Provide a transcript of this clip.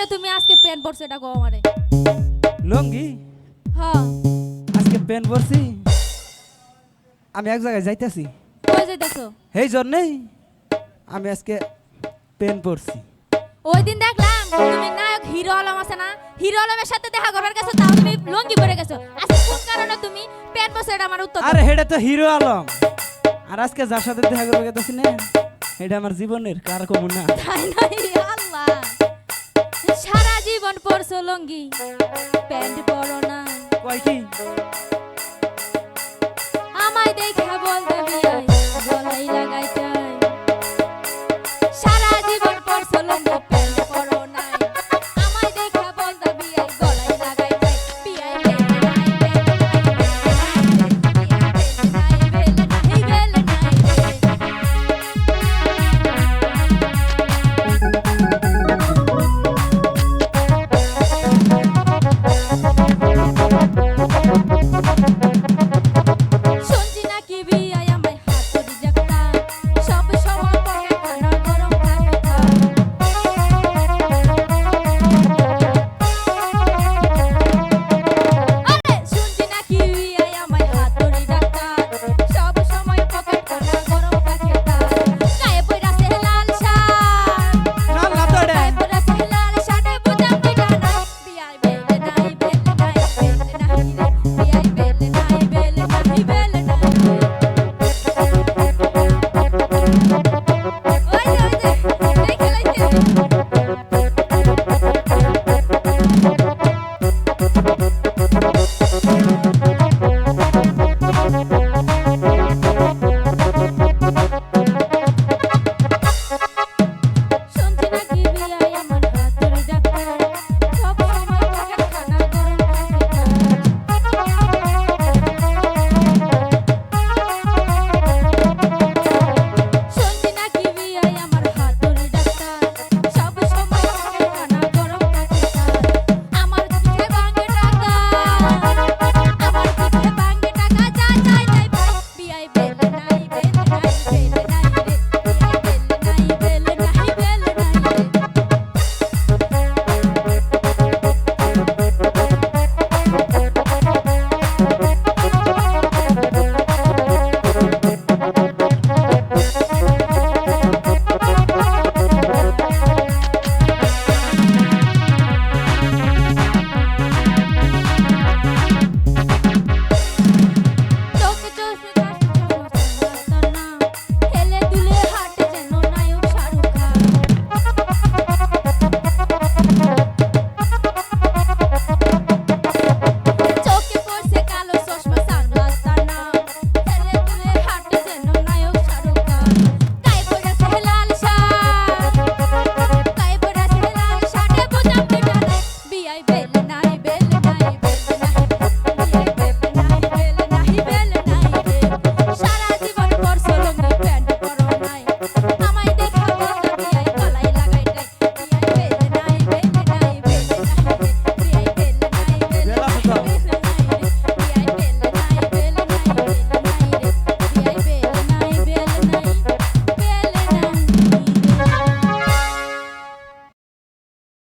করে তুমি আজকে পেন পরছো এটা গো আমারে। লঙ্গি? হ্যাঁ। আজকে পেন পরছি। আমি এক জায়গায় যাইতাছি। কই যাইতাছো? এই জন্যই আমি আজকে পেন পরছি। ওই দিন দেখলাম তুমি নায়ক হিরো আলম আছে না? হিরো আলমের সাথে দেখা করার গেছো তাও তুমি লঙ্গি পরে গেছো। আজকে কোন কারণে তুমি প্যান্ট পরছো এটা আমার উত্তর আরে হেডা তো হিরো আলম। আর আজকে যার সাথে দেখা করবার গেছি না এটা আমার জীবনের কার কমন না। তাই নাই আল্লাহ। সারা জীবন পরছো লঙ্গি প্যান্ট পরো না। আমায় দেখা বল দেবি আয়